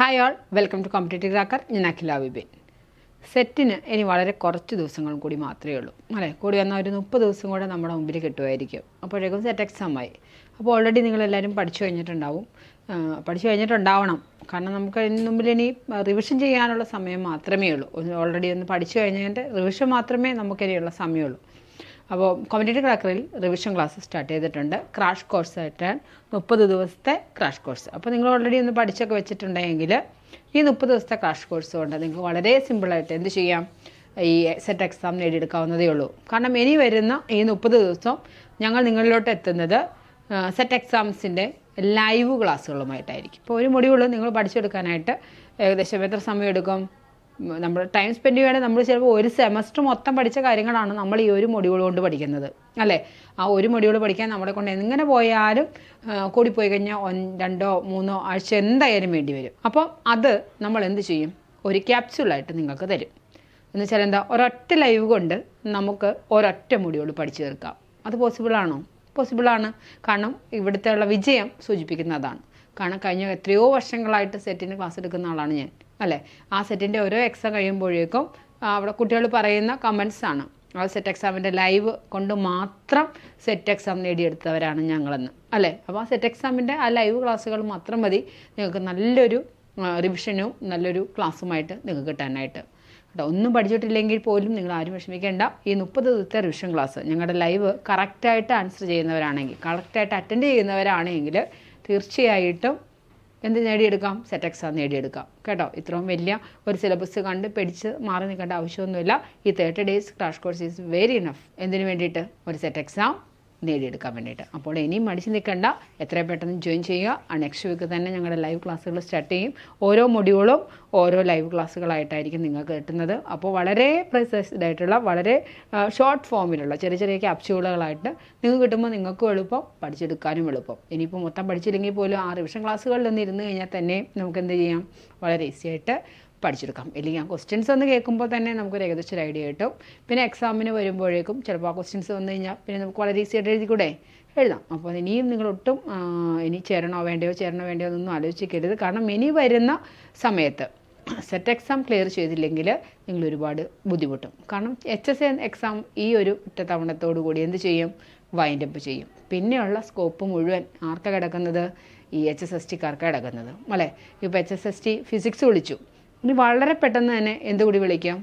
Hi all welcome to competitive cracker ഞാൻ അഖില വിപിൻ. സെറ്റിന് ഇനി വളരെ കുറച്ച് ദിവസങ്ങൾ കൂടി മാത്രമേ ഉള്ളൂ. അല്ലേ? കൂടി വന്നാൽ ഒരു മുപ്പത് ദിവസം കൂടെ നമ്മുടെ മുമ്പിൽ കിട്ടുമായിരിക്കും. അപ്പോഴേക്കും സെറ്റ് എക്സാം ആയി. അപ്പോൾ ഓൾറെഡി നിങ്ങളെല്ലാവരും പഠിച്ചു കഴിഞ്ഞിട്ടുണ്ടാവും. പഠിച്ചു കഴിഞ്ഞിട്ടുണ്ടാവണം. കാരണം നമുക്ക് അതിന് മുമ്പിൽ ഇനി റിവിഷൻ ചെയ്യാനുള്ള സമയം മാത്രമേ ഉള്ളൂ. ഓൾറെഡി ഒന്ന് പഠിച്ചു കഴിഞ്ഞതിന്റെ റിവിഷൻ മാത്രമേ നമുക്കിനിയുള്ള സമയമുള്ളൂ. അപ്പോൾ കോമ്പറ്റേറ്റീവ് ക്രാക്കറിൽ റിവിഷൻ ക്ലാസ് സ്റ്റാർട്ട് ചെയ്തിട്ടുണ്ട്. ക്രാഷ് കോഴ്സ് ആയിട്ട് മുപ്പത് ദിവസത്തെ ക്രാഷ് കോഴ്സ്. അപ്പോൾ നിങ്ങൾ ഓൾറെഡി ഒന്ന് പഠിച്ചൊക്കെ വെച്ചിട്ടുണ്ടെങ്കിൽ ഈ മുപ്പത് ദിവസത്തെ ക്രാഷ് കോഴ്സ് കൊണ്ട് നിങ്ങൾക്ക് വളരെ സിമ്പിളായിട്ട് എന്ത് ചെയ്യാം? ഈ സെറ്റ് എക്സാം നേടിയെടുക്കാവുന്നതേ ഉള്ളൂ. കാരണം ഇനി വരുന്ന ഈ മുപ്പത് ദിവസം ഞങ്ങൾ നിങ്ങളിലോട്ട് എത്തുന്നത് സെറ്റ് എക്സാംസിന്റെ ലൈവ് ക്ലാസ്സുകളുമായിട്ടായിരിക്കും ഇപ്പോൾ ഒരു മൊഡ്യൂൾ നിങ്ങൾ പഠിച്ചെടുക്കാനായിട്ട് ഏകദേശം എത്ര സമയം എടുക്കും? നമ്മൾ ടൈം സ്പെൻഡ് ചെയ്യുകയാണെങ്കിൽ നമ്മൾ ചിലപ്പോൾ ഒരു സെമസ്റ്റർ മൊത്തം പഠിച്ച കാര്യങ്ങളാണ് നമ്മൾ ഈ ഒരു മൊഡ്യൂൾ കൊണ്ട് പഠിക്കുന്നത്. അല്ലേ? ആ ഒരു മൊഡ്യൂൾ പഠിക്കാൻ നമ്മളെ കൊണ്ട് എങ്ങനെ പോയാലും കൂടിപ്പോയി കഴിഞ്ഞാൽ രണ്ടോ മൂന്നോ ആഴ്ച എന്തായാലും വേണ്ടി വരും. അപ്പോൾ അത് നമ്മൾ എന്ത് ചെയ്യും? ഒരു ക്യാപ്സ്യൂളായിട്ട് നിങ്ങൾക്ക് തരും. എന്ന് വെച്ചാൽ എന്താ? ഒരൊറ്റ ലൈവ് കൊണ്ട് നമുക്ക് ഒരൊറ്റ മൊഡ്യൂൾ പഠിച്ചു തീർക്കാം. അത് പോസിബിളാണോ പോസിബിളാണ് കാരണം ഇവിടുത്തെ ഉള്ള വിജയം സൂചിപ്പിക്കുന്നതാണ് കാരണം കഴിഞ്ഞ എത്രയോ വർഷങ്ങളായിട്ട് സെറ്റിന് ക്ലാസ് എടുക്കുന്ന ആളാണ് ഞാൻ. അല്ലേ? ആ സെറ്റിന്റെ ഓരോ എക്സാം കഴിയുമ്പോഴേക്കും അവിടെ കുട്ടികൾ പറയുന്ന കമൻസ് ആണ്. ആ സെറ്റ് എക്സാമിന്റെ ലൈവ് കൊണ്ട് മാത്രം സെറ്റ് എക്സാം നേടിയെടുത്തവരാണ് ഞങ്ങളെന്ന്. അല്ലേ? അപ്പോൾ ആ സെറ്റ് എക്സാമിന്റെ ആ ലൈവ് ക്ലാസ്സുകൾ മാത്രം മതി. നിങ്ങൾക്ക് നല്ലൊരു റിവിഷനും നല്ലൊരു ക്ലാസ്സുമായിട്ട് നിങ്ങൾക്ക് കിട്ടാനായിട്ട്. കേട്ടോ ഒന്നും പഠിച്ചിട്ടില്ലെങ്കിൽ പോലും നിങ്ങൾ ആരും വിഷമിക്കേണ്ട. ഈ മുപ്പത് ദിവസത്തെ റിവിഷൻ ക്ലാസ് ഞങ്ങളുടെ ലൈവ് കറക്റ്റായിട്ട് ആൻസർ ചെയ്യുന്നവരാണെങ്കിൽ കറക്റ്റായിട്ട് അറ്റൻഡ് ചെയ്യുന്നവരാണെങ്കിൽ തീർച്ചയായിട്ടും എന്ത് നേടിയെടുക്കാം? Set exam നേടിയെടുക്കാം. കേട്ടോ? ഇത്രയും വലിയ ഒരു സിലബസ് കണ്ട് പിടിച്ച് മാറി നിൽക്കേണ്ട ആവശ്യമൊന്നുമില്ല. ഈ thirty days crash course is very enough എന്തിനു വേണ്ടിയിട്ട്? ഒരു സെറ്റ് എക്സാം നേടിയെടുക്കാൻ വേണ്ടിയിട്ട്. അപ്പോൾ ഇനിയും മടിച്ച് നിൽക്കേണ്ട. എത്രയും പെട്ടെന്ന് ജോയിൻ ചെയ്യുക. നെക്സ്റ്റ് വീക്ക് തന്നെ ഞങ്ങളുടെ ലൈവ് ക്ലാസ്സുകൾ സ്റ്റാർട്ട് ചെയ്യും. ഓരോ മൊഡ്യൂളും ഓരോ ലൈവ് ക്ലാസ്സുകളായിട്ടായിരിക്കും നിങ്ങൾക്ക് കിട്ടുന്നത്. അപ്പോൾ വളരെ പ്രിസൈസ്ഡ് ആയിട്ടുള്ള വളരെ ഷോർട്ട് ഫോമിലുള്ള ചെറിയ ചെറിയ ക്യാപ്സ്യൂളുകളായിട്ട് നിങ്ങൾക്ക് കിട്ടുമ്പോൾ നിങ്ങൾക്കും എളുപ്പം പഠിച്ചെടുക്കാനും എളുപ്പം. ഇനിയിപ്പോൾ മൊത്തം പഠിച്ചില്ലെങ്കിൽ പോലും ആ റിവിഷൻ ക്ലാസ്സുകളിൽ ഒന്ന് ഇരുന്ന് കഴിഞ്ഞാൽ തന്നെ നമുക്ക് എന്ത് ചെയ്യാം? വളരെ ഈസി ആയിട്ട് പഠിച്ചെടുക്കാം. ഇല്ലെങ്കിൽ ആ ക്വസ്റ്റ്യൻസ് ഒന്ന് കേൾക്കുമ്പോൾ തന്നെ നമുക്കൊരു ഏകദേശം ഒരു ഐഡിയ കിട്ടും. പിന്നെ എക്സാമിന് വരുമ്പോഴേക്കും ചിലപ്പോൾ ആ ക്വസ്റ്റ്യൻസ് വന്നു കഴിഞ്ഞാൽ പിന്നെ നമുക്ക് വളരെ ഈസി ആയിട്ട് എഴുതിക്കൂടെ? എഴുതാം. അപ്പോൾ ഇനിയും നിങ്ങളൊട്ടും ഇനി ചേരണോ വേണ്ടയോ ചേരണോ വേണ്ടയോ എന്നൊന്നും ആലോചിക്കരുത്. കാരണം ഇനി വരുന്ന സമയത്ത് സെറ്റ് എക്സാം ക്ലിയർ ചെയ്തില്ലെങ്കിൽ നിങ്ങൾ ഒരുപാട് ബുദ്ധിമുട്ടും. കാരണം എച്ച് എസ് എക്സാം ഈ ഒരു ഒറ്റത്തവണത്തോടു കൂടി എന്ത് ചെയ്യും? വൈൻഡ് അപ്പ് ചെയ്യും. പിന്നെയുള്ള സ്കോപ്പ് മുഴുവൻ ആർക്കാണ് കിടക്കുന്നത്? ഈ എച്ച് എസ് എസ് ടിക്കാർക്കാണ് കിടക്കുന്നത്. അല്ലേ? ഇപ്പോൾ H S S T physics വിളിച്ചു. ഇനി വളരെ പെട്ടെന്ന് തന്നെ എന്തുകൂടി വിളിക്കാം?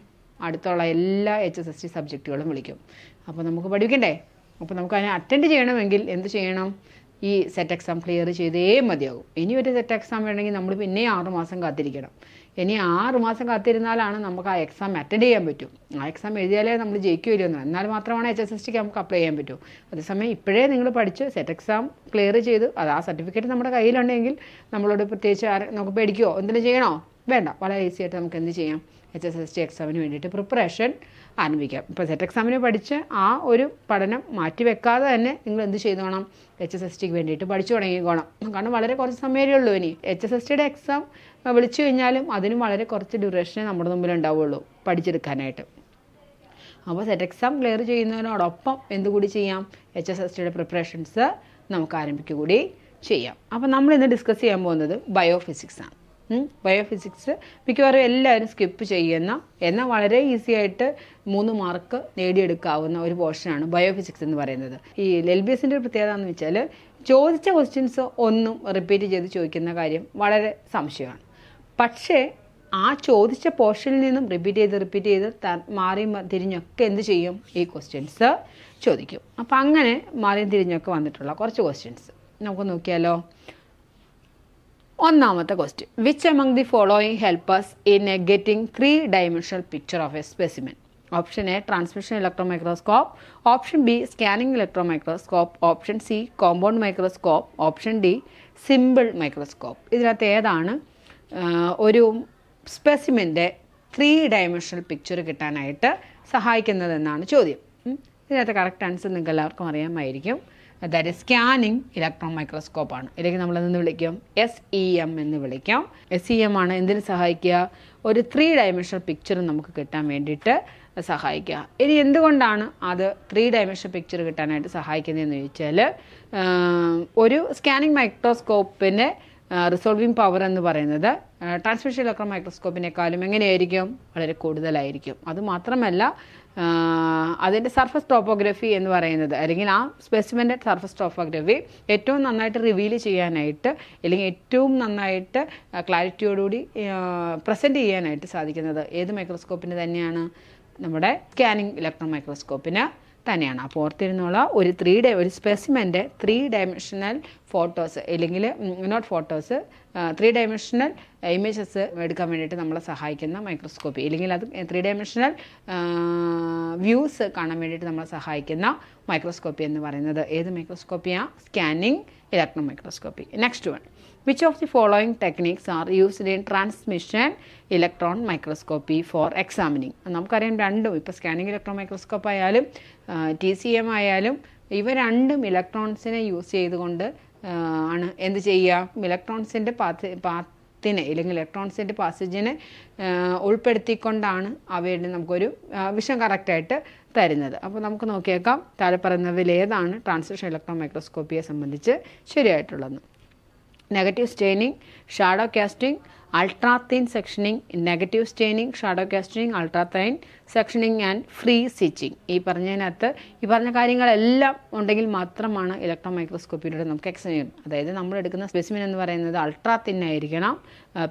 അടുത്തുള്ള എല്ലാ എച്ച് എസ് എസ് ടി സബ്ജക്റ്റുകളും വിളിക്കും. അപ്പോൾ നമുക്ക് പഠിക്കണ്ടേ അപ്പോൾ നമുക്ക് അതിനെ അറ്റൻഡ് ചെയ്യണമെങ്കിൽ എന്ത് ചെയ്യണം? ഈ സെറ്റ് എക്സാം ക്ലിയർ ചെയ്തേ മതിയാകും ഇനി ഒരു സെറ്റ് എക്സാം വേണമെങ്കിൽ നമ്മൾ പിന്നെ ആറുമാസം കാത്തിരിക്കണം. ഇനി ആറുമാസം കാത്തിരുന്നാലാണ് നമുക്ക് ആ എക്സാം അറ്റൻഡ് ചെയ്യാൻ പറ്റും. ആ എക്സാം എഴുതിയാലേ നമ്മൾ ജയിക്കുമല്ലോ എന്ന് എന്നാൽ മാത്രമാണ് എച്ച് എസ് എസ് ടിക്ക് നമുക്ക് അപ്ലൈ ചെയ്യാൻ പറ്റൂ. അതേസമയം ഇപ്പോഴേ നിങ്ങൾ പഠിച്ച് സെറ്റ് എക്സാം ക്ലിയർ ചെയ്ത് അത് ആ സർട്ടിഫിക്കറ്റ് നമ്മുടെ കയ്യിലുണ്ടെങ്കിൽ നമ്മളോട് പ്രത്യേകിച്ച് നമുക്ക് പേടിക്കുമോ എന്തെങ്കിലും ചെയ്യണോ? വേണ്ട വളരെ ഈസി ആയിട്ട് നമുക്ക് എന്ത് ചെയ്യാം? എച്ച് എസ് എസ് ടി എക്സാമിന് വേണ്ടിയിട്ട് പ്രിപ്പറേഷൻ ആരംഭിക്കാം. ഇപ്പോൾ സെറ്റ് എക്സാമിന് പഠിച്ച് ആ ഒരു പഠനം മാറ്റി വെക്കാതെ തന്നെ നിങ്ങൾ എന്ത് ചെയ്തോണം എച്ച് എസ് എസ് ടിക്ക് വേണ്ടിയിട്ട് പഠിച്ചു തുടങ്ങിക്കോണം. കാരണം വളരെ കുറച്ച് സമയമേ ഉള്ളൂ ഇനി. എച്ച് എസ് എസ് ടിയുടെ എക്സാം വിളിച്ചു കഴിഞ്ഞാലും അതിനും വളരെ കുറച്ച് ഡ്യൂറേഷനേ നമ്മുടെ മുമ്പിൽ ഉണ്ടാവുള്ളൂ പഠിച്ചെടുക്കാനായിട്ട്. അപ്പോൾ സെറ്റ് എക്സാം ക്ലിയർ ചെയ്യുന്നതിനോടൊപ്പം എന്തുകൂടി ചെയ്യാം? എച്ച് എസ് എസ് ടിയുടെ പ്രിപ്പറേഷൻസ് നമുക്ക് ആരംഭിക്കുക കൂടി ചെയ്യാം. അപ്പോൾ നമ്മൾ ഇന്ന് ഡിസ്കസ് ചെയ്യാൻ പോകുന്നത് ബയോഫിസിക്സ് ആണ്. ബയോഫിസിക്സ് മിക്കവാറും എല്ലാവരും സ്കിപ്പ് ചെയ്യുന്ന എന്നാൽ വളരെ ഈസി ആയിട്ട് മൂന്ന് മാർക്ക് നേടിയെടുക്കാവുന്ന ഒരു പോർഷനാണ് ബയോഫിസിക്സ് എന്ന് പറയുന്നത്. ഈ എൽ ബി എസിന്റെ ഒരു പ്രത്യേകത എന്ന് വെച്ചാൽ ചോദിച്ച ക്വസ്റ്റ്യൻസ് ഒന്നും റിപ്പീറ്റ് ചെയ്ത് ചോദിക്കുന്ന കാര്യം വളരെ സംശയമാണ്. പക്ഷേ ആ ചോദിച്ച പോർഷനിൽ നിന്നും റിപ്പീറ്റ് ചെയ്ത് റിപ്പീറ്റ് ചെയ്ത് മാറി തിരിഞ്ഞൊക്കെ എന്ത് ചെയ്യും? ഈ ക്വസ്റ്റ്യൻസ് ചോദിക്കും. അപ്പം അങ്ങനെ മാറിയും തിരിഞ്ഞൊക്കെ വന്നിട്ടുള്ള കുറച്ച് ക്വസ്റ്റ്യൻസ് നമുക്ക് നോക്കിയാലോ? ഒന്നാമത്തെ question which among the following helpers in a getting three dimensional picture of a specimen option A transmission electro microscope option B scanning electro microscope option C compound microscope option D simple microscope ഇതിനകത്ത് ഏതാണ് ഒരു സ്പെസിമെന്റെ three dimensional picture കിട്ടാനായിട്ട് സഹായിക്കുന്നതെന്നാണ് ചോദ്യം. ഇതിനകത്ത് correct answer നിങ്ങൾക്ക് എല്ലാവർക്കും അറിയാമായിരിക്കും. അതായത് സ്കാനിങ് ഇലക്ട്രോൺ മൈക്രോസ്കോപ്പ് ആണ്. ഇല്ലെങ്കിൽ നമ്മൾ എന്ന് വിളിക്കും? എസ് ഇ എം എന്ന് വിളിക്കാം. എസ് ഇ എം ആണ് എന്തിനു സഹായിക്കുക? ഒരു ത്രീ ഡയമെൻഷണൽ പിക്ചർ നമുക്ക് കിട്ടാൻ വേണ്ടിയിട്ട് സഹായിക്കുക. ഇനി എന്തുകൊണ്ടാണ് അത് ത്രീ ഡയമെൻഷൻ പിക്ചർ കിട്ടാനായിട്ട് സഹായിക്കുന്നതെന്ന് ചോദിച്ചാൽ ഒരു സ്കാനിങ് മൈക്രോസ്കോപ്പിന്റെ റിസോൾവിംഗ് പവർ എന്ന് പറയുന്നത് ട്രാൻസ്മിഷൻ ഇലക്ട്രോൺ മൈക്രോസ്കോപ്പിനേക്കാളും എങ്ങനെയായിരിക്കും? വളരെ കൂടുതലായിരിക്കും. അത് മാത്രമല്ല അതിന്റെ സർഫസ് ടോപ്പോഗ്രഫി എന്ന് പറയുന്നത് അല്ലെങ്കിൽ ആ സ്പെസിമെന്റെ സർഫസ് ടോപ്പോഗ്രഫി ഏറ്റവും നന്നായിട്ട് റിവീൽ ചെയ്യാനായിട്ട് അല്ലെങ്കിൽ ഏറ്റവും നന്നായിട്ട് ക്ലാരിറ്റിയോടുകൂടി പ്രസന്റ് ചെയ്യാനായിട്ട് സാധിക്കുന്നത്. ഏത് മൈക്രോസ്കോപ്പിന് തന്നെയാണ്? നമ്മുടെ സ്കാനിങ് ഇലക്ട്രോൺ മൈക്രോസ്കോപ്പിന് തന്നെയാണ്. അപ്പോൾ ഓർത്തിരുന്നുള്ള ഒരു ത്രീ ഡേ ഒരു സ്പെസിമെന്റെ ത്രീ ഡയമെൻഷണൽ ഫോട്ടോസ് അല്ലെങ്കിൽ not photos three dimensional images എടുക്കാൻ വേണ്ടിയിട്ട് നമ്മളെ സഹായിക്കുന്ന മൈക്രോസ്കോപ്പി അല്ലെങ്കിൽ അത് ത്രീ ഡയമെൻഷണൽ വ്യൂസ് കാണാൻ വേണ്ടിയിട്ട് നമ്മളെ സഹായിക്കുന്ന മൈക്രോസ്കോപ്പി എന്ന് പറയുന്നത്. ഏത് മൈക്രോസ്കോപ്പിയാണ് scanning electron microscopy next one which of the following techniques are used in transmission electron microscopy for examining നമുക്കറിയാം രണ്ടും. ഇപ്പോൾ സ്കാനിങ് ഇലക്ട്രോൺ മൈക്രോസ്കോപ്പ് ആയാലും ടി സി എം ആയാലും ഇവ രണ്ടും ഇലക്ട്രോൺസിനെ യൂസ് ചെയ്തുകൊണ്ട് ആണ് എന്ത് ചെയ്യുക? ഇലക്ട്രോൺസിന്റെ പാത്ത് പാത്തിനെ അല്ലെങ്കിൽ ഇലക്ട്രോൺസിന്റെ പാസേജിനെ ഉൾപ്പെടുത്തിക്കൊണ്ടാണ് അവയുടെ നമുക്കൊരു വിഷം കറക്റ്റായിട്ട് തരുന്നത്. അപ്പോൾ നമുക്ക് നോക്കിയേക്കാം. താഴെ പറയുന്നതിൽ ഏതാണ് ട്രാൻസ്മിഷൻ ഇലക്ട്രോൺ മൈക്രോസ്കോപ്പിയെ സംബന്ധിച്ച് ശരിയായിട്ടുള്ളത് negative staining shadow casting ultra thin sectioning negative staining shadow casting ultra thin sectioning and free stitching ഈ പറഞ്ഞതിനകത്ത് ഈ പറഞ്ഞ കാര്യങ്ങളെല്ലാം ഉണ്ടെങ്കിൽ മാത്രമാണ് ഇലക്ട്രോൺ മൈക്രോസ്കോപ്പിയിലൂടെ നമുക്ക് എക്സാം ചെയ്യുന്നത് അതായത് നമ്മൾ എടുക്കുന്ന സ്പെസിമിൻ എന്ന് പറയുന്നത് അൾട്രാ തിൻ ആയിരിക്കണം.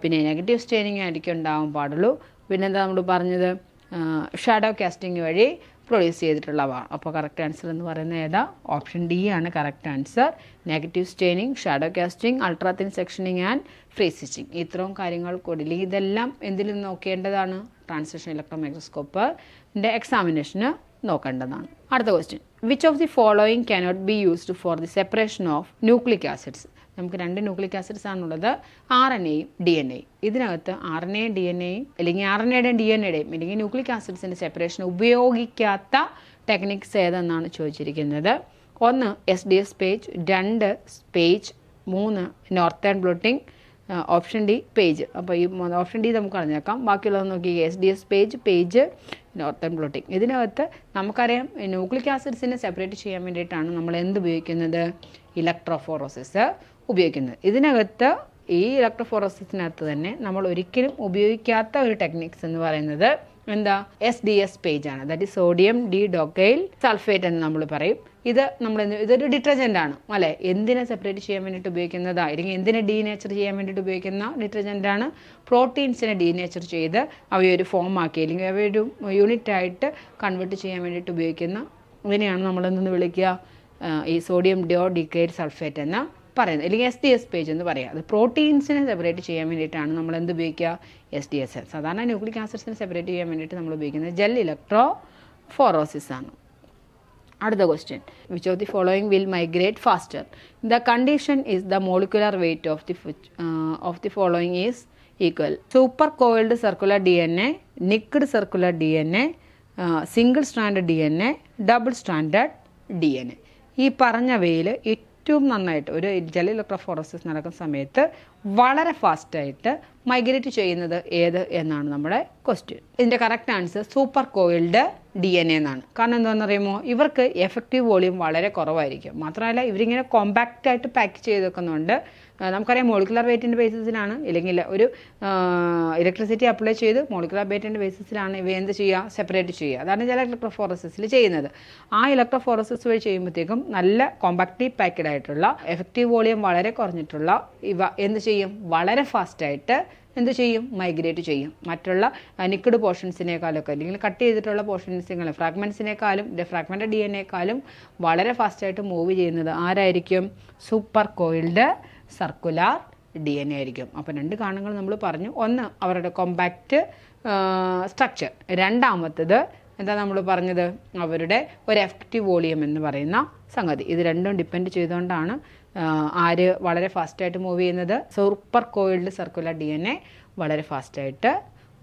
പിന്നെ നെഗറ്റീവ് സ്റ്റെയിനിങ് ആയിരിക്കും ഉണ്ടാവാൻ പാടുള്ളൂ. പിന്നെന്താ നമ്മൾ പറഞ്ഞത്? ഷാഡോ കാസ്റ്റിംഗ് വഴി പ്രൊഡ്യൂസ് ചെയ്തിട്ടുള്ളവ അപ്പോൾ കറക്റ്റ് ആൻസർ എന്ന് പറയുന്നത് ഏതാ? ഓപ്ഷൻ ഡി ആണ് correct answer negative staining shadow casting ultra thin sectioning and free stitching ഇത്രയും കാര്യങ്ങൾ കൂടി ഇതെല്ലാം എന്തിൽ നോക്കേണ്ടതാണ്? ട്രാൻസ്ലേഷൻ ഇലക്ട്രോ മൈക്രോസ്കോപ്പിന്റെ എക്സാമിനേഷന് നോക്കേണ്ടതാണ്. അടുത്ത question which of the following cannot be used for the separation of nucleic acids നമുക്ക് രണ്ട് ന്യൂക്ലിക് ആസിഡ്സ് ആണുള്ളത്. ആർ എൻ എയും ഡി എൻ എയും. ഇതിനകത്ത് ആർ എൻ എയും ഡി എൻ എയും അല്ലെങ്കിൽ ആർ എൻ എയുടെയും ഡി എൻ എയുടെയും അല്ലെങ്കിൽ ന്യൂക്ലിക് ആസിഡ്സിന്റെ സെപ്പറേഷൻ ഉപയോഗിക്കാത്ത ടെക്നിക്സ് ഏതെന്നാണ് ചോദിച്ചിരിക്കുന്നത്. ഒന്ന് എസ് ഡി എസ് പേജ് രണ്ട് പേജ് മൂന്ന് northern blotting option D page അപ്പോൾ ഈ ഓപ്ഷൻ ഡി നമുക്ക് അറിഞ്ഞേക്കാം ബാക്കിയുള്ളത് നോക്കി S D S page page northern blotting ഇതിനകത്ത് നമുക്കറിയാം ന്യൂക്ലിക് ആസിഡ്സിനെ സെപ്പറേറ്റ് ചെയ്യാൻ വേണ്ടിയിട്ടാണ് നമ്മൾ എന്ത് ഉപയോഗിക്കുന്നത് ഇലക്ട്രോഫോറോസിസ് ഉപയോഗിക്കുന്നത്. ഇതിനകത്ത് ഈ ഇലക്ട്രോഫോറോസിസിനകത്ത് തന്നെ നമ്മൾ ഒരിക്കലും ഉപയോഗിക്കാത്ത ഒരു ടെക്നിക്സ് എന്ന് പറയുന്നത് എന്താ? എസ് ഡി എസ് പേജ് ആണ്. That is sodium dodecyl sulphate എന്ന് നമ്മൾ പറയും. ഇത് നമ്മൾ ഇതൊരു ഡിറ്റർജന്റ് ആണ്. അല്ലേ? എന്തിനെ സെപ്പറേറ്റ് ചെയ്യാൻ വേണ്ടിയിട്ട് ഉപയോഗിക്കുന്നതാ? അല്ലെങ്കിൽ എന്തിനെ ഡീനേച്ചർ ചെയ്യാൻ വേണ്ടിയിട്ട് ഉപയോഗിക്കുന്ന ഡിറ്റർജന്റ് ആണ്? പ്രോട്ടീൻസിനെ ഡീനേച്ചർ ചെയ്ത് അവയൊരു ഫോം ആക്കി അല്ലെങ്കിൽ അവയൊരു യൂണിറ്റ് ആയിട്ട് കൺവേർട്ട് ചെയ്യാൻ വേണ്ടിയിട്ട് ഉപയോഗിക്കുന്ന ഇതിനെയാണ് നമ്മളെന്ന് വിളിക്കുക? ഈ സോഡിയം ഡിയോ ഡിക്കൈൽ സൾഫേറ്റ് എന്ന പറയുന്നത് അല്ലെങ്കിൽ എസ് ഡി എസ് പേജ് എന്ന് പറയുക അത് പ്രോട്ടീൻസിനെ സെപ്പറേറ്റ് ചെയ്യാൻ വേണ്ടിയിട്ടാണ് നമ്മൾ എന്ത് ഉപയോഗിക്കുക? എസ് ഡി എസ് സാധാരണ ന്യൂക്ലിക് ആസിഡ്സിനെ സെപ്പറേറ്റ് ചെയ്യാൻ വേണ്ടിയിട്ട് നമ്മൾ ഉപയോഗിക്കുന്നത് ജെൽ ഇലക്ട്രോ ഫോറോസിസ് ആണ്. അടുത്ത question which of the following will migrate faster the condition is the molecular weight of the of the following is equal super coiled circular D N A nicked circular D N A single standard D N A double standard D N A ഈ പറഞ്ഞവയിൽ ഏറ്റവും നന്നായിട്ട് ഒരു ജല electrophoresis നടക്കുന്ന സമയത്ത് വളരെ ഫാസ്റ്റായിട്ട് മൈഗ്രേറ്റ് ചെയ്യുന്നത് ഏത് എന്നാണ് നമ്മുടെ ക്വസ്റ്റ്യൻ ഇതിന്റെ correct answer super coiled D N A എന്നാണ്. കാരണം എന്താണെന്നറിയുമോ? ഇവർക്ക് എഫക്റ്റീവ് വോളിയം വളരെ കുറവായിരിക്കും. മാത്രമല്ല ഇവരിങ്ങനെ കോമ്പാക്റ്റ് ആയിട്ട് പാക്ക് ചെയ്ത് വെക്കുന്നുണ്ട് നമുക്കറിയാം മോളിക്കുലർ വെയിറ്റിന്റെ ബേസിസിലാണ് ഇല്ലെങ്കിൽ ഒരു ഇലക്ട്രിസിറ്റി അപ്ലൈ ചെയ്ത് മോളിക്കുലർ വെയിറ്റിന്റെ ബേസിസിലാണ് ഇവ എന്ത് ചെയ്യുക? സെപ്പറേറ്റ് ചെയ്യുക. അതാണ് ചില ഇലക്ട്രോഫോറസിസിൽ ചെയ്യുന്നത്. ആ ഇലക്ട്രോഫോറസിസ് വഴി ചെയ്യുമ്പോഴത്തേക്കും നല്ല കോമ്പാക്റ്റീവ് പാക്കഡ് ആയിട്ടുള്ള എഫക്റ്റീവ് വോളിയം വളരെ കുറഞ്ഞിട്ടുള്ള ഇവ എന്ത് ചെയ്യും? വളരെ ഫാസ്റ്റായിട്ട് എന്ത് ചെയ്യും? മൈഗ്രേറ്റ് ചെയ്യും. മറ്റുള്ള നിക്കഡ് പോർഷൻസിനേക്കാളൊക്കെ അല്ലെങ്കിൽ കട്ട് ചെയ്തിട്ടുള്ള പോർഷൻസിനെ ഫ്രാഗ്മെൻസിനേക്കാളും ഫ്രാഗ്മെന്റ് ഡി എനേക്കാളും വളരെ ഫാസ്റ്റായിട്ട് മൂവ് ചെയ്യുന്നത് ആരായിരിക്കും? Super coiled circular D N A ആയിരിക്കും. അപ്പോൾ രണ്ട് കാണുകൾ നമ്മൾ പറഞ്ഞു. ഒന്ന് അവരുടെ കോമ്പാക്റ്റ് സ്ട്രക്ചർ രണ്ടാമത്തത് എന്താ നമ്മൾ പറഞ്ഞത്? അവരുടെ ഒരു എഫക്റ്റീവ് വോളിയം എന്ന് പറയുന്ന സംഗതി. ഇത് രണ്ടും ഡിപ്പെൻഡ് ചെയ്തുകൊണ്ടാണ് ആര് വളരെ ഫാസ്റ്റായിട്ട് മൂവ് ചെയ്യുന്നത്? Super coiled circular D N A വളരെ ഫാസ്റ്റായിട്ട്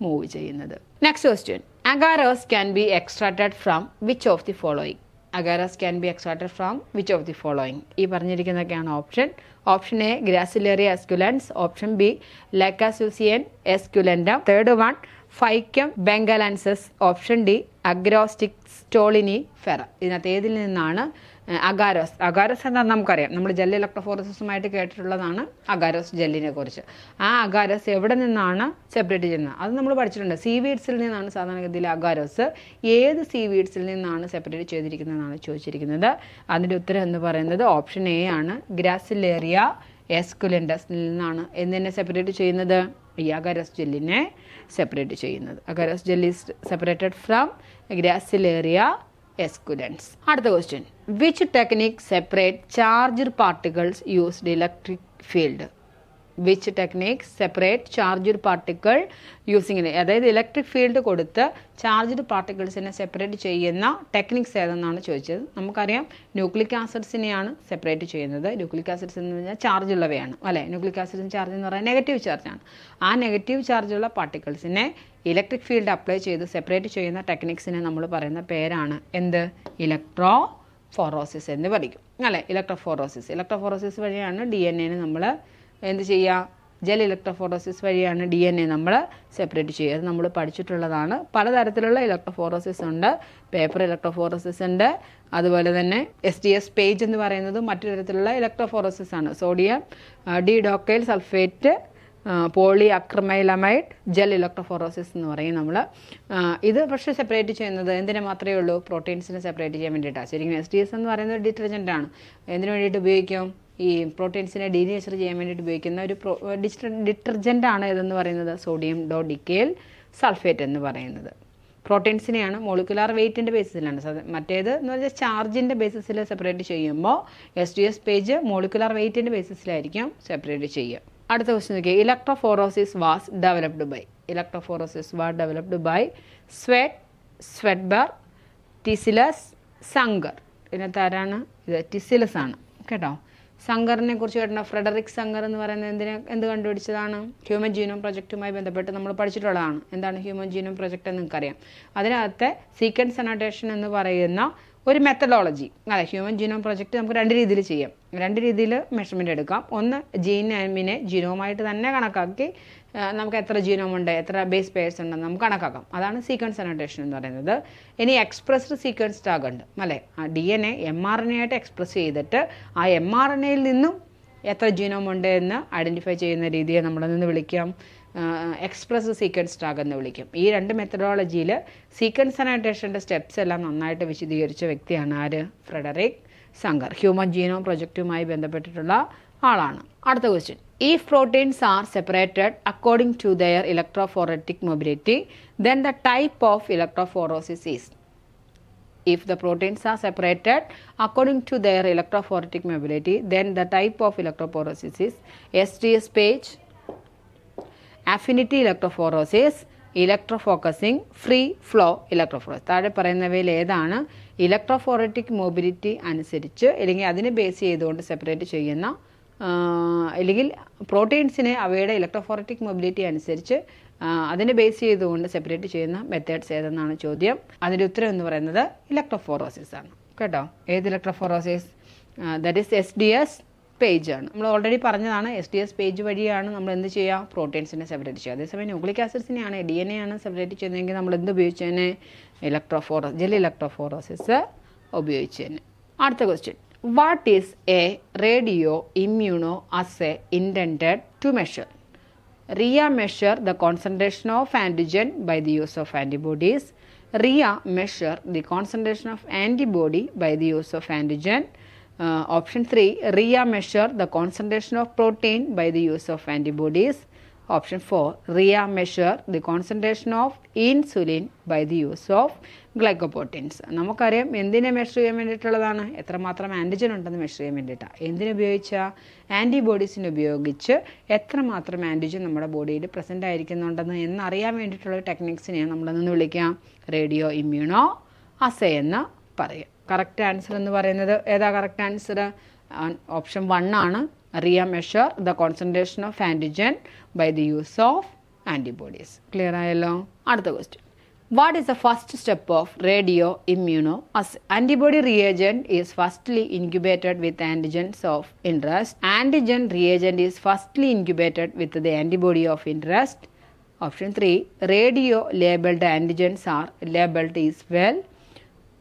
മൂവ് ചെയ്യുന്നത്. Next question agarose can be extracted from which of the following agarose can be extracted from which of the following ഈ പറഞ്ഞിരിക്കുന്നതൊക്കെയാണ് option option A Gracilaria esculens option B ലാക്കാസൂസിയൻ എസ്കുലൻഡം third one ഫൈക്കം ബെങ്കലൻസസ് option D അഗ്രോസ്റ്റിക് സ്റ്റോളിനി ഫെറ ഇതിനകത്ത് ഏതിൽ നിന്നാണ് അഗാരോസ്. അഗാരോസ് എന്താ നമുക്കറിയാം. നമ്മൾ ജെൽ ഇലക്ട്രോഫോറസിസുമായിട്ട് കേട്ടിട്ടുള്ളതാണ് അഗാരോസ് ജെല്ലിനെ കുറിച്ച്. ആ അഗാരോസ് എവിടെ നിന്നാണ് സെപ്പറേറ്റ് ചെയ്യുന്നത്? അത് നമ്മൾ പഠിച്ചിട്ടുണ്ട്. സീ വീഡ്സിൽ നിന്നാണ് സാധാരണഗതിയിൽ അഗാരോസ്. ഏത് സീ വീഡ്സിൽ നിന്നാണ് സെപ്പറേറ്റ് ചെയ്തിരിക്കുന്നതെന്നാണ് ചോദിച്ചിരിക്കുന്നത്. അതിന്റെ ഉത്തരം എന്ന് പറയുന്നത് ഓപ്ഷൻ എ ആണ്. ഗ്രാസിലേറിയ എസ്കുലൻഡസിൽ നിന്നാണ്. എന്തിനെ സെപ്പറേറ്റ് ചെയ്യുന്നത്? ഈ അഗാരോസ് ജെല്ലിനെ സെപ്പറേറ്റ് ചെയ്യുന്നത്. Agarose jelly separated from Gracilaria escudents. Another question. Which technique separate charged particles used electric field? Which technique separate charged particle യൂസിങ്ങിന് അതായത് ഇലക്ട്രിക് ഫീൽഡ് കൊടുത്ത് ചാർജ്ഡ് പാർട്ടിക്കിൾസിനെ സെപ്പറേറ്റ് ചെയ്യുന്ന ടെക്നിക്സ് ഏതെന്നാണ് ചോദിച്ചത്? നമുക്കറിയാം ന്യൂക്ലിക് ആസിഡ്സിനെയാണ് സെപ്പറേറ്റ് ചെയ്യുന്നത്. ന്യൂക്ലിക് ആസിഡ്സ് എന്ന് പറഞ്ഞാൽ ചാർജ് ഉള്ളവയാണ് അല്ലേ? ന്യൂക്ലിക് ആസിഡ്സിന് ചാർജ് എന്ന് പറയുന്നത് നെഗറ്റീവ് ചാർജാണ് ആ നെഗറ്റീവ് ചാർജുള്ള പാർട്ടിക്കിൾസിനെ ഇലക്ട്രിക് ഫീൽഡ് അപ്ലൈ ചെയ്ത് സെപ്പറേറ്റ് ചെയ്യുന്ന ടെക്നിക്സിനെ നമ്മൾ പറയുന്ന പേരാണ് എന്ത്? ഇലക്ട്രോ ഫോറോസിസ് എന്ന് പഠിക്കും അല്ലേ? ഇലക്ട്രോഫോറോസിസ് ഇലക്ട്രോഫോറോസിസ് വഴിയാണ് ഡി എൻ എനെ നമ്മൾ എന്ത് ചെയ്യുക ജെൽ ഇലക്ട്രോഫോറോസിസ് വഴിയാണ് ഡി എൻ എ നമ്മൾ സെപ്പറേറ്റ് ചെയ്യുക. അത് നമ്മൾ പഠിച്ചിട്ടുള്ളതാണ്. പലതരത്തിലുള്ള ഇലക്ട്രോഫോറോസിസ് ഉണ്ട്. പേപ്പർ ഇലക്ട്രോഫോറോസിസ് ഉണ്ട്. അതുപോലെ തന്നെ എസ് ഡി എസ് പേജ് എന്ന് പറയുന്നത് മറ്റു തരത്തിലുള്ള ഇലക്ട്രോഫോറോസിസ് ആണ്. Sodium dodecyl sulphate poly acrylamide gel electrophoresis എന്ന് പറയും നമ്മൾ ഇത് പക്ഷേ സെപ്പറേറ്റ് ചെയ്യുന്നത് എന്തിനു മാത്രമേ ഉള്ളൂ? പ്രോട്ടീൻസിനെ സെപ്പറേറ്റ് ചെയ്യാൻ വേണ്ടിയിട്ടാണ് ശരിക്കും എസ് ഡി എസ് എന്ന് പറയുന്നത് ഡിറ്റർജന്റ് ആണ്. എന്തിനു വേണ്ടിയിട്ട് ഉപയോഗിക്കും? ഈ പ്രോട്ടീൻസിനെ ഡീനേച്ചർ ചെയ്യാൻ വേണ്ടിയിട്ട് ഉപയോഗിക്കുന്ന ഒരു ഡിറ്റർജന്റ് ആണ് ഇതെന്ന് പറയുന്നത്? സോഡിയം ഡോഡിക്കേൽ സൾഫേറ്റ് എന്ന് പറയുന്നത്. പ്രോട്ടീൻസിനെയാണ് മോളിക്കുലാർ വെയിറ്റിന്റെ ബേസിസിലാണ് മറ്റേത് എന്ന് പറഞ്ഞാൽ ചാർജിന്റെ ബേസിസിൽ സെപ്പറേറ്റ് ചെയ്യുമ്പോൾ S T S page molecular വെയിറ്റിന്റെ ബേസിസിലായിരിക്കും സെപ്പറേറ്റ് ചെയ്യുക. അടുത്ത ക്വസ്റ്റ്യൻ നോക്കിയാൽ electrophoresis was developed by electrophoresis was developed by sweat Svedberg Tiselius Sanger ഇതിനകത്ത് ആരാണ്? ഇത് ടിസിലസ് ആണ്. കേട്ടോ? സങ്കറിനെ കുറിച്ച് കേട്ടോ ഫ്രെഡറിക് സങ്കർ എന്ന് പറയുന്നത് എന്തിനെ എന്ത് കണ്ടുപിടിച്ചതാണ്? ഹ്യൂമൻ ജീനോം പ്രൊജക്റ്റുമായി ബന്ധപ്പെട്ട് നമ്മൾ പഠിച്ചിട്ടുള്ളതാണ്. എന്താണ് ഹ്യൂമൻ ജീനോം പ്രൊജക്റ്റ് എന്ന് നിങ്ങൾക്കറിയാം. അതിനകത്തെ സീക്വൻസ് അനോട്ടേഷൻ എന്ന് പറയുന്ന ഒരു മെത്തഡോളജി അതെ ഹ്യൂമൻ ജീനോം പ്രൊജക്റ്റ് നമുക്ക് രണ്ട് രീതിയിൽ ചെയ്യാം. രണ്ട് രീതിയിൽ മെഷർമെന്റ് എടുക്കാം. ഒന്ന് ജീനിനെ ജീനോമായിട്ട് തന്നെ കണക്കാക്കി നമുക്ക് എത്ര ജീനോം ഉണ്ട് എത്ര ബേസ് പേഴ്സ് ഉണ്ടെന്ന് നമുക്ക് കണക്കാക്കാം. അതാണ് സീക്വൻസ് അനോട്ടേഷൻ എന്ന് പറയുന്നത്. ഇനി എക്സ്പ്രസ്ഡ് സീക്വൻസ് ടാഗ് ഉണ്ട് അല്ലേ? ആ D N A M R N A ആയിട്ട് എക്സ്പ്രസ് ചെയ്തിട്ട് ആ എം ആർ എൻ എയിൽ നിന്നും എത്ര ജീനോം ഉണ്ട് എന്ന് ഐഡന്റിഫൈ ചെയ്യുന്ന രീതിയെ നമ്മളെന്ന് വിളിക്കാം? എക്സ്പ്രസ് സീക്വൻസ് ടാഗ് എന്ന് വിളിക്കും. ഈ രണ്ട് മെത്തഡോളജിയിൽ സീക്വൻസ് അനോട്ടേഷന്റെ സ്റ്റെപ്സ് എല്ലാം നന്നായിട്ട് വിശദീകരിച്ച വ്യക്തിയാണ് ആര്? Frederick Sanger. ഹ്യൂമൻ ജീനോം പ്രൊജക്റ്റുമായി ബന്ധപ്പെട്ടിട്ടുള്ള ആളാണ്. അടുത്ത question if proteins are separated according to their electrophoretic mobility then the type of electrophoresis is if the proteins are separated according to their electrophoretic mobility then the type of electrophoresis is STS page affinity electrophoresis electrofocusing free flow electrophoresis താഴെ പറയുന്നവയിൽ ഏതാണ്? ഇലക്ട്രോഫോററ്റിക് mobility അനുസരിച്ച് അല്ലെങ്കിൽ അതിനെ base ചെയ്തുകൊണ്ട് separate ചെയ്യുന്ന അല്ലെങ്കിൽ പ്രോട്ടീൻസിനെ അവയുടെ ഇലക്ട്രോഫോററ്റിക് മൊബിലിറ്റി അനുസരിച്ച് അതിനെ ബേസ് ചെയ്തുകൊണ്ട് സെപ്പറേറ്റ് ചെയ്യുന്ന മെത്തേഡ്സ് ഏതെന്നാണ് ചോദ്യം. അതിന്റെ ഉത്തരം എന്ന് പറയുന്നത് ഇലക്ട്രോഫോറോസിസ് ആണ്. കേട്ടോ? ഏത് electrophoresis that is S D S page ആണ്. നമ്മൾ ഓൾറെഡി പറഞ്ഞതാണ് എസ് ഡി എസ് പേജ് വഴിയാണ് നമ്മൾ എന്ത് ചെയ്യുക? പ്രോട്ടീൻസിനെ സെപ്പറേറ്റ് ചെയ്യുക. അതേസമയം ന്യൂക്ലിക് ആസിഡ്സിനെയാണ് ഡി എൻ എ ആണ് സെപ്പറേറ്റ് ചെയ്യുന്നതെങ്കിൽ നമ്മൾ എന്ത് ഉപയോഗിച്ചതിനെ ഇലക്ട്രോഫോറോ ജെൽ ഇലക്ട്രോഫോറോസിസ് ഉപയോഗിച്ചതിന് അടുത്ത question What is a radio immunoassay intended to measure? RIA measure the concentration of antigen by the use of antibodies. RIA measure the concentration of antibody by the use of antigen. Uh, option 3 RIA measure the concentration of protein by the use of antibodies. Option 4 RIA measure the concentration of insulin by the use of glycoproteins നമുക്കറിയാം എന്തിനെ measure ചെയ്യാൻ വേണ്ടിയിട്ടുള്ളതാണ്. എത്രമാത്രം antigen ഉണ്ടെന്ന് measure ചെയ്യാൻ വേണ്ടിയിട്ടാണ് എന്തിനുപയോഗിച്ച ആന്റിബോഡീസിനെ ഉപയോഗിച്ച് എത്രമാത്രം ആന്റിജൻ നമ്മുടെ ബോഡിയിൽ പ്രസന്റ് ആയിരിക്കുന്നുണ്ടെന്ന് എന്നറിയാൻ വേണ്ടിയിട്ടുള്ള ടെക്നിക്സിനെയാണ് നമ്മളെന്ന് വിളിക്കാം റേഡിയോ ഇമ്മ്യൂണോ അസേ എന്ന് പറയും. കറക്റ്റ് ആൻസർ എന്ന് പറയുന്നത് ഏതാ കറക്റ്റ് ആൻസർ ഓപ്ഷൻ വൺ ആണ്. RIA measure the concentration of antigen by the use of antibodies clear ആയല്ലോ അടുത്ത question What is the first step of radio immuno? As antibody reagent is firstly incubated with antigens of interest. Antigen reagent is firstly incubated with the antibody of interest. Option 3 radio labeled antigens are labeled as well.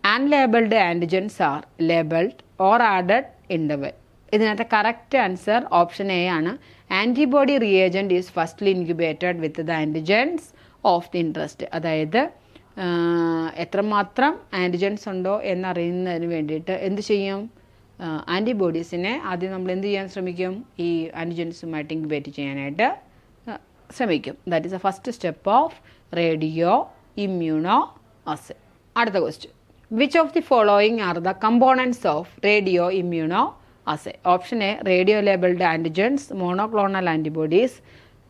Unlabeled antigens are labeled. Or added interval ഇതിനകത്തെ correct answer option A ആണ്. Antibody reagent is firstly incubated with the antigens of the interest അതായത് എത്രമാത്രം antigens ഉണ്ടോ എന്നറിയുന്നതിന് വേണ്ടിയിട്ട് എന്ത് ചെയ്യും? ആന്റിബോഡീസിനെ ആദ്യം നമ്മൾ എന്ത് ചെയ്യാൻ ശ്രമിക്കും? ഈ ആന്റിജൻസുമായിട്ട് ഇൻക്യുബേറ്റ് ചെയ്യാനായിട്ട് ശ്രമിക്കും. That is a first step of radio immuno assay അടുത്ത question which of the following are the components of radio immuno assay option A radio labelled antigens monoclonal antibodies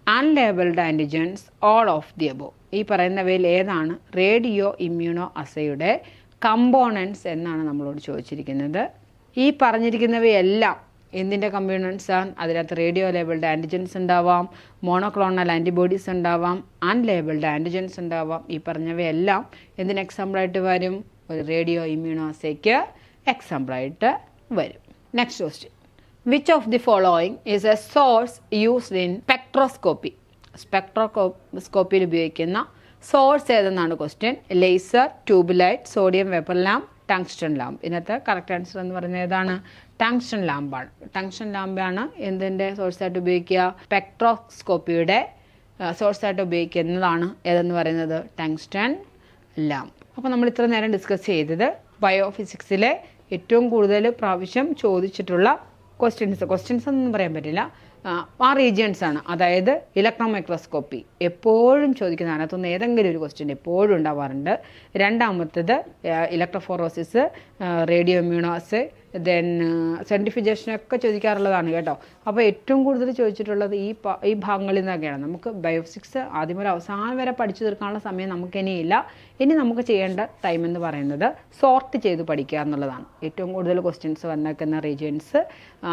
unlabelled antigens all of the above ഈ പറയുന്നവയിൽ ഏതാണ്? Radio immuno അസയുടെ components എന്നാണ് നമ്മളോട് ചോദിച്ചിരിക്കുന്നത്. ഈ പറഞ്ഞിരിക്കുന്നവയെല്ലാം എന്തിന്റെ components ആണ്? അതിനകത്ത് റേഡിയോ ലേബിൾഡ് ആന്റിജൻസ് ഉണ്ടാവാം മോണോക്ലോണൽ ആന്റിബോഡീസ് ഉണ്ടാവാം അൺലേബിൾഡ് ആന്റിജൻസ് ഉണ്ടാവാം. ഈ പറഞ്ഞവയെല്ലാം എന്തിന് എക്സാമ്പിളായിട്ട് വരും? ഒരു റേഡിയോ ഇമ്മ്യൂണോ അസയ്ക്ക് എക്സാമ്പിളായിട്ട് വരും. Next question which of the following is a source used in spectroscopy സ്പെക്ട്രോസ്കോപ്പിയിൽ ഉപയോഗിക്കുന്ന source ഏതെന്നാണ് question laser tube light sodium vapour lamp tungsten lamp ഇതിനകത്ത് കറക്റ്റ് ആൻസർ എന്ന് പറയുന്നത് ഏതാണ്? ടങ്സ്റ്റൺ ലാമ്പാണ് ടങ്സ്റ്റൺ ലാമ്പാണ് എന്തിന്റെ സോഴ്സായിട്ട് ഉപയോഗിക്കുക? സ്പെക്ട്രോസ്കോപ്പിയുടെ സോഴ്സായിട്ട് ഉപയോഗിക്കുന്നതാണ് ഏതെന്ന് പറയുന്നത്? ടങ്സ്റ്റൺ ലാമ്പ് അപ്പോൾ നമ്മൾ ഇത്ര നേരം ഡിസ്കസ് ചെയ്തത് ബയോഫിസിക്സിലെ ഏറ്റവും കൂടുതൽ പ്രാവശ്യം ചോദിച്ചിട്ടുള്ള ക്വസ്റ്റ്യൻസ് ക്വസ്റ്റ്യൻസ് ഒന്നും പറയാൻ പറ്റില്ല. ആ, റീജിയൻസ് ആണ്. അതായത് ഇലക്ട്രോൺ മൈക്രോസ്കോപ്പി എപ്പോഴും ചോദിക്കുന്ന അതിനകത്തുനിന്ന് ഏതെങ്കിലും ഒരു ക്വസ്റ്റ്യൻ എപ്പോഴും ഉണ്ടാവാറുണ്ട്. രണ്ടാമത്തേത് ഇലക്ട്രോഫോറോസിസ് റേഡിയോ ഇമ്മ്യൂണോസ് ദെൻ സെന്റിഫിജേഷനൊക്കെ ചോദിക്കാറുള്ളതാണ് കേട്ടോ. അപ്പോൾ ഏറ്റവും കൂടുതൽ ചോദിച്ചിട്ടുള്ളത് ഈ ഈ ഭാഗങ്ങളിൽ നിന്നൊക്കെയാണ്. നമുക്ക് ബയോഫിസിക്സ് ആദ്യം ഒരു അവസാനം വരെ പഠിച്ചു തീർക്കാനുള്ള സമയം നമുക്ക് ഇനിയില്ല ഇനി നമുക്ക് ചെയ്യേണ്ട ടൈം എന്ന് പറയുന്നത് സോർട്ട് ചെയ്ത് പഠിക്കുക എന്നുള്ളതാണ്. ഏറ്റവും കൂടുതൽ ക്വസ്റ്റ്യൻസ് വന്നേക്കുന്ന റീജിയൻസ്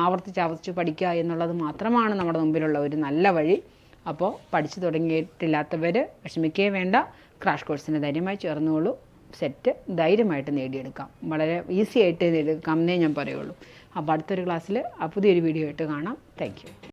ആവർത്തിച്ച് ആവർത്തിച്ച് പഠിക്കുക എന്നുള്ളത് മാത്രമാണ് നമ്മുടെ മുമ്പിലുള്ള ഒരു നല്ല വഴി. അപ്പോൾ പഠിച്ചു തുടങ്ങിയിട്ടില്ലാത്തവർ വിഷമിക്കുകയും വേണ്ട. ക്രാഷ് കോഴ്സിന് ധൈര്യമായി ചേർന്നുകൊള്ളൂ സെറ്റ് ധൈര്യമായിട്ട് നേടിയെടുക്കാം. വളരെ ഈസി ആയിട്ട് നേടിയെടുക്കാം എന്നേ ഞാൻ പറയുള്ളൂ. അപ്പോൾ അടുത്തൊരു ക്ലാസ്സിൽ പുതിയൊരു വീഡിയോ ആയിട്ട് കാണാം. താങ്ക്